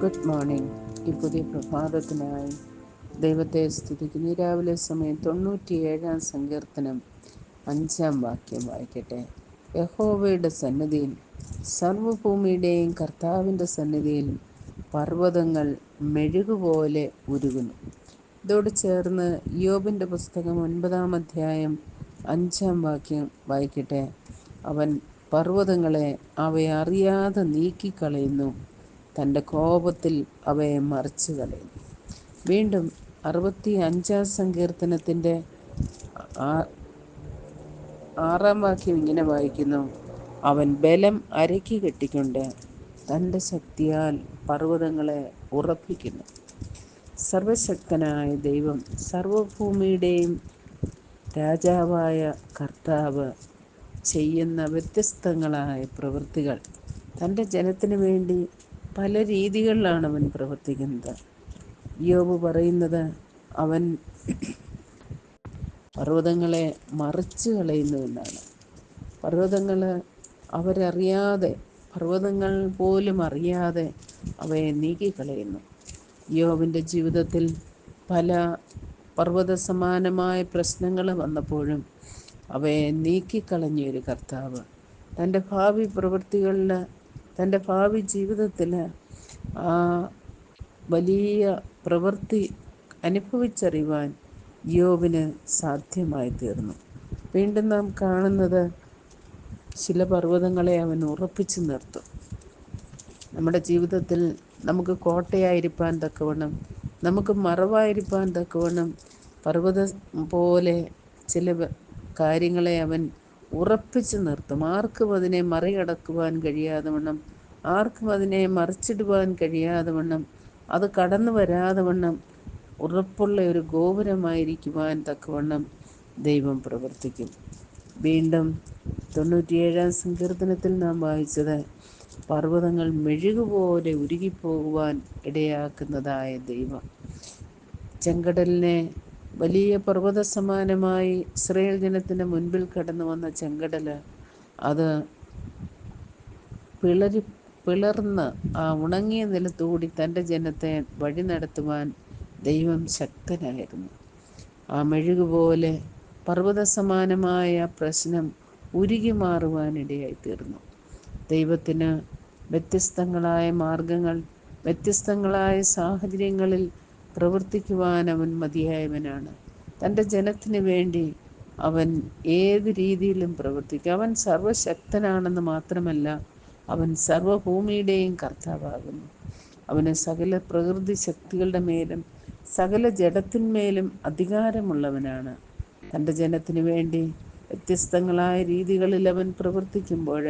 Good morning ഈ പുതിയ പ്രഭാതത്തിനായി ദൈവത്തെ സ്തുതിക്കുന്നു. രാവിലെ സമയം തൊണ്ണൂറ്റിയേഴാം സങ്കീർത്തനം അഞ്ചാം വാക്യം വായിക്കട്ടെ. യഹോവയുടെ സന്നിധിയിൽ സർവഭൂമിയുടെയും കർത്താവിന്റെ സന്നിധിയിൽ പർവതങ്ങൾ മെഴുകുപോലെ ഉരുകുന്നു. ഇതോട് ചേർന്ന് യോബിന്റെ പുസ്തകം ഒൻപതാം അധ്യായം അഞ്ചാം വാക്യം വായിക്കട്ടെ. അവൻ പർവതങ്ങളെ അവയെ അറിയാതെ നീക്കിക്കളയുന്നു. തന്റെ കോപത്തിൽ അവയെ മറിച്ചു കളയും. വീണ്ടും അറുപത്തി അഞ്ചാം സങ്കീർത്തനത്തിന്റെ ആറാം വാക്യം ഇങ്ങനെ വായിക്കുന്നു. അവൻ ബലം അരക്കി കെട്ടിക്കൊണ്ട് തന്റെ ശക്തിയാൽ പർവതങ്ങളെ ഉറപ്പിക്കുന്നു. സർവശക്തനായ ദൈവം സർവഭൂമിയുടെയും രാജാവായ കർത്താവ് ചെയ്യുന്ന വ്യത്യസ്തങ്ങളായ പ്രവൃത്തികൾ തന്റെ ജനത്തിന് വേണ്ടി പല രീതികളിലാണ് അവൻ പ്രവർത്തിക്കുന്നത്. യോബ് പറയുന്നത് അവൻ പർവതങ്ങളെ മറിച്ച് കളയുന്നുവെന്നാണ് പർവതങ്ങൾ അവരറിയാതെ പർവതങ്ങൾ പോലും അറിയാതെ അവയെ നീക്കിക്കളയുന്നു. യോബിന്റെ ജീവിതത്തിൽ പല പർവത സമാനമായ പ്രശ്നങ്ങൾ വന്നപ്പോഴും അവയെ നീക്കിക്കളഞ്ഞ ഒരു കർത്താവ്. തന്റെ ഭാവി പ്രവൃത്തികളിൽ തന്റെ ഭാവി ജീവിതത്തിൽ ആ വലിയ പ്രവൃത്തി അനുഭവിച്ചറിയുവാൻ യോബിന് സാധ്യമായി തീർന്നു. വീണ്ടും നാം കാണുന്നത് ചില പർവതങ്ങളെ അവൻ ഉറപ്പിച്ചു നിർത്തും. നമ്മുടെ ജീവിതത്തിൽ നമുക്ക് കോട്ടയായിരിക്കാൻ തക്കവണ്ണം നമുക്ക് മറവായിരിക്കാൻ തക്കവണ്ണം പർവത പോലെ ചില കാര്യങ്ങളെ അവൻ ഉറപ്പിച്ചു നിർത്തും. ആർക്കും അതിനെ മറികടക്കുവാൻ കഴിയാതെ വണ്ണം. ആർക്കും അതിനെ മറിച്ചിടുവാൻ കഴിയാതെ വണ്ണം. അത് കടന്നു വരാതെ വണ്ണം. ഉറപ്പുള്ള ഒരു ഗോപുരമായിരിക്കുവാൻ തക്കവണ്ണം ദൈവം പ്രവർത്തിക്കും. വീണ്ടും തൊണ്ണൂറ്റിയേഴാം സങ്കീർത്തനത്തിൽ നാം വായിച്ചത് പർവതങ്ങൾ മെഴുകുപോലെ ഉരുകിപ്പോകുവാൻ ഇടയാക്കുന്നതായ ദൈവം. ചെങ്കടലിനെ വലിയ പർവത സമാനമായി ഇസ്രയേൽ ജനത്തിന് മുൻപിൽ കടന്നു വന്ന ചെങ്കടൽ അത് പിളരി പിളർന്ന് ആ ഉണങ്ങിയ നിലത്തുകൂടി തന്റെ ജനത്തെ വഴി നടത്തുവാൻ ദൈവം ശക്തനായിരുന്നു. ആ മെഴുകുപോലെ പർവത സമാനമായ പ്രശ്നം ഉരുകി മാറുവാനിടയായി തീർന്നു. ദൈവത്തിന് വ്യത്യസ്തങ്ങളായ മാർഗങ്ങൾ വ്യത്യസ്തങ്ങളായ സാഹചര്യങ്ങളിൽ പ്രവർത്തിക്കുവാൻ അവൻ മതിയായവനാണ്. തന്റെ ജനത്തിന് വേണ്ടി അവൻ ഏത് രീതിയിലും പ്രവർത്തിക്കും. അവൻ സർവശക്തനാണെന്ന് മാത്രമല്ല അവൻ സർവഭൂമിയുടെയും കർത്താവാകുന്നു. അവന് സകല പ്രകൃതി ശക്തികളുടെ മേലും സകല ജഡത്തിന്മേലും അധികാരമുള്ളവനാണ്. തന്റെ ജനത്തിന് വേണ്ടി വ്യത്യസ്തങ്ങളായ രീതികളിൽ അവൻ പ്രവർത്തിക്കുമ്പോൾ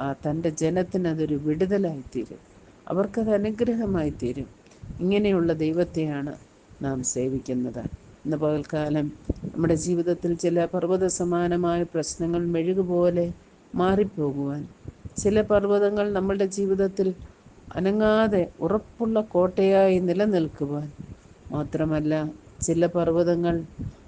ആ തന്റെ ജനത്തിനതൊരു വിടുതലായിത്തീരും. അവർക്കത് അനുഗ്രഹമായിത്തീരും. ഇങ്ങനെയുള്ള ദൈവത്തെയാണ് നാം സേവിക്കുന്നത്. ഇന്ന് പകൽക്കാലം നമ്മുടെ ജീവിതത്തിൽ ചില പർവത സമാനമായ പ്രശ്നങ്ങൾ മെഴുകുപോലെ മാറിപ്പോകുവാൻ ചില പർവതങ്ങൾ നമ്മളുടെ ജീവിതത്തിൽ അനങ്ങാതെ ഉറപ്പുള്ള കോട്ടയായി നിലനിൽക്കുവാൻ മാത്രമല്ല ചില പർവതങ്ങൾ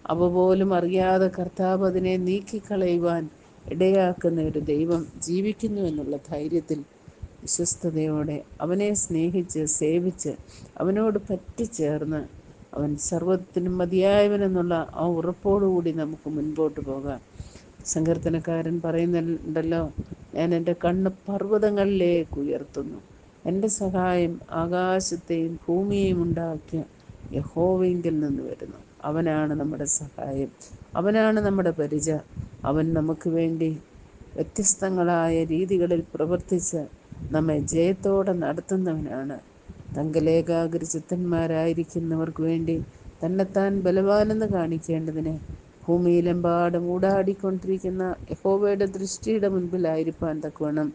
അവ പോലും അറിയാതെ കർത്താവ് അതിനെ നീക്കിക്കളയുവാൻ ഇടയാക്കുന്ന ഒരു ദൈവം ജീവിക്കുന്നു എന്നുള്ള ധൈര്യത്തിൽ വിശ്വസ്തയോടെ അവനെ സ്നേഹിച്ച് സേവിച്ച് അവനോട് പറ്റിച്ചേർന്ന് അവൻ സർവത്തിനും മതിയായവനെന്നുള്ള ആ ഉറപ്പോടുകൂടി നമുക്ക് മുൻപോട്ട് പോകാം. സങ്കീർത്തനക്കാരൻ പറയുന്നുണ്ടല്ലോ ഞാൻ എന്റെ കണ്ണ് പർവതങ്ങളിലേക്ക് ഉയർത്തുന്നു. എന്റെ സഹായം ആകാശത്തെയും ഭൂമിയെയും ഉണ്ടാക്കിയ യഹോവെങ്കിൽ നിന്ന് വരുന്നു. അവനാണ് നമ്മുടെ സഹായം. അവനാണ് നമ്മുടെ പരിച. അവൻ നമുക്ക് വേണ്ടി വ്യത്യസ്തങ്ങളായ രീതികളിൽ പ്രവർത്തിച്ച് നമ്മെ ജയത്തോടെ നടത്തുന്നവനാണ്. തങ്കലേഖാഗ്ര ചിത്തന്മാരായിരിക്കുന്നവർക്ക് വേണ്ടി തന്നെത്താൻ ബലവാനെന്ന് കാണിക്കേണ്ടതിന് ഭൂമിയിലെമ്പാടും ഊടാടിക്കൊണ്ടിരിക്കുന്ന യഹോവയുടെ ദൃഷ്ടിയുടെ മുൻപിലായിരിക്കാൻ തക്കവണ്ണം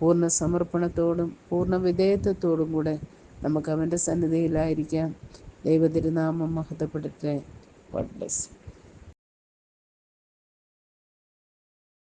പൂർണ സമർപ്പണത്തോടും പൂർണ വിധേയത്വത്തോടും കൂടെ നമുക്ക് അവന്റെ സന്നിധിയിലായിരിക്കാം. ദൈവതിരുനാമം മഹത്വപ്പെടട്ടെ. ഗോഡ്